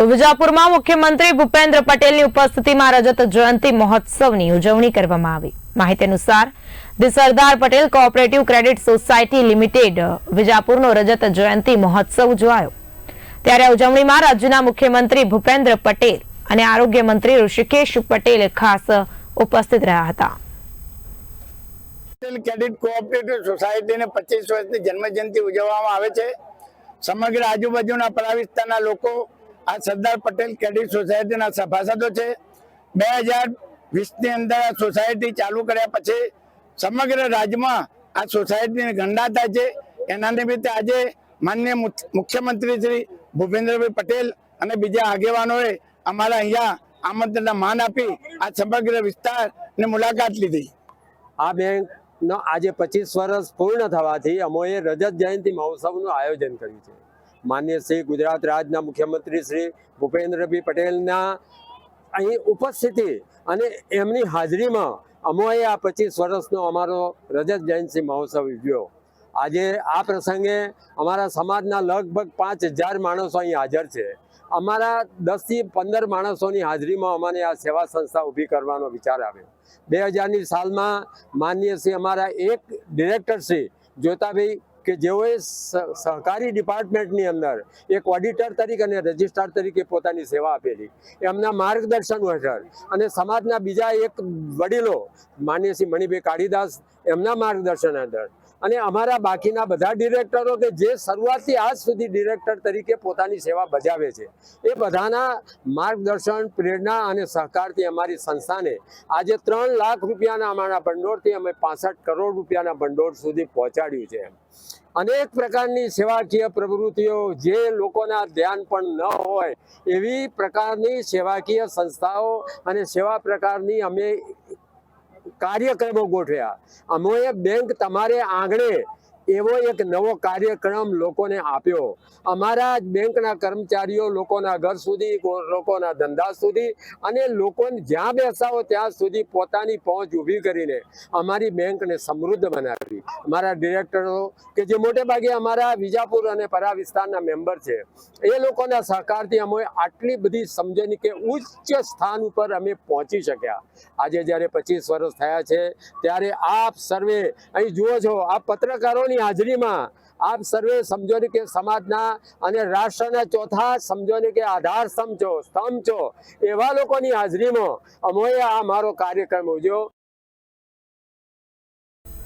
તો વિજાપુરમાં મુખ્યમંત્રી ભૂપેન્દ્ર પટેલની ઉપસ્થિતિમાં રજત જયંતિ મહોત્સવની ઉજવણી કરવામાં આવી. માહિતી અનુસાર, the Sardar Patel cooperative credit society limited, વિજાપુરનો રજત જયંતિ મહોત્સવ ઉજવાયો. ત્યારે ઉજવણીમાં રાજ્યના મુખ્યમંત્રી ભૂપેન્દ્ર પટેલ અને આરોગ્ય મંત્રી ઋષિકેશ પટેલ ખાસ ઉપસ્થિત રહ્યા હતા. ક્રેડિટ કોઓપરેટિવ સોસાયટીને પચીસ વર્ષની જન્મજયંતિ ઉજવવામાં આવે છે. સમગ્ર આજુબાજુના પરા વિસ્તારના લોકો આ સરદાર પટેલ કેડી સોસાયટીના સભાસદો છે. બે હજાર વીસની અંદર આ સોસાયટી ચાલુ કર્યા પછી સમગ્ર રાજ્યમાં આ સોસાયટીની ગંડા છે. એના નિમિત્તે આજે માન્ય મુખ્ય- મુખ્યમંત્રી શ્રી ભૂપેન્દ્રભાઈ પટેલ અને બીજા આગેવાનોએ અમારા અહીંયા આમંત્રણના માન આપી આ સમગ્ર વિસ્તારની મુલાકાત લીધી. આ બેંકનો આજે પચીસ વર્ષ પૂર્ણ થવાથી અમોએ રજત જયંતિ મહોત્સવનું આયોજન કર્યું છે. માન્ય શ્રી ગુજરાત રાજ્યના મુખ્યમંત્રી શ્રી ભૂપેન્દ્રભાઈ પટેલના અહીં ઉપસ્થિતિ અને એમની હાજરીમાં અમોએ આ પચીસ વર્ષનો અમારો રજત જયંતિ મહોત્સવ ઉજવ્યો. આજે આ પ્રસંગે અમારા સમાજના લગભગ પાંચ હજાર માણસો અહીં હાજર છે. અમારા દસથી પંદર માણસોની હાજરીમાં અમારે આ સેવા સંસ્થા ઊભી કરવાનો વિચાર આવ્યો. બે હજારની સાલમાં માનનીય શ્રી અમારા એક ડિરેક્ટર શ્રી જોતાભાઈ કે જેઓએ સહકારી ડિપાર્ટમેન્ટની અંદર એક ઓડિટર તરીકે અને રજિસ્ટ્રાર તરીકે પોતાની સેવા આપેલી. એમના માર્ગદર્શન હેઠળ અને સમાજના બીજા એક વડીલો, માન્ય શ્રી મણિભાઈ કાળીદાસ, એમના માર્ગદર્શન હેઠળ અને અમારા બાકીના બધા ડિરેક્ટરો કે જે શરૂઆતથી આજ સુધી ડિરેક્ટર તરીકે પોતાની સેવા બજાવે છે, એ બધાના માર્ગદર્શન, પ્રેરણા અને સહકારથી અમારી સંસ્થાને આજે ત્રણ લાખ રૂપિયાના અમારા ભંડોળથી અમે પાસઠ કરોડ રૂપિયાના ભંડોળ સુધી પહોંચાડ્યું છે અનેક પ્રકારની સેવાકીય પ્રવૃત્તિઓ જે લોકોના ધ્યાન પણ ન હોય, એવી પ્રકારની સેવાકીય સંસ્થાઓ અને સેવા પ્રકારની અમે કાર્યક્રમો ગોઠવ્યા. અમે બેંક તમારે આંગણે એવો એક નવો કાર્યક્રમ લોકોને આપ્યો. અમારા બેંકના કર્મચારીઓ લોકોના ઘર સુધી, લોકોના ધંધા સુધી અને લોકોને જ્યાં બેસાવો ત્યાં સુધી પોતાની પહોંચ ઊભી કરીને અમારી બેંકને સમૃદ્ધ બનાવી. અમારા ડિરેક્ટરો કે જે મોટે ભાગે અમારા વિજાપુર અને પરા વિસ્તારના મેમ્બર છે, એ લોકોના સહકારથી અમે આટલી બધી સમજણી કે ઉચ્ચ સ્થાન ઉપર અમે પહોંચી શક્યા. આજે જ્યારે પચીસ વર્ષ થયા છે, ત્યારે આપ સર્વે અહીં જુઓ છો આ પત્રકારોની હાજરીમાં આપ સર્વે સમજો ને કે સમાજના અને રાષ્ટ્રના ચોથા સમજો ને કે આધાર છો સ્તંભ છો એવા લોકોની હાજરીમાં અમોએ આ મારો કાર્યક્રમ ઉજવ્યો.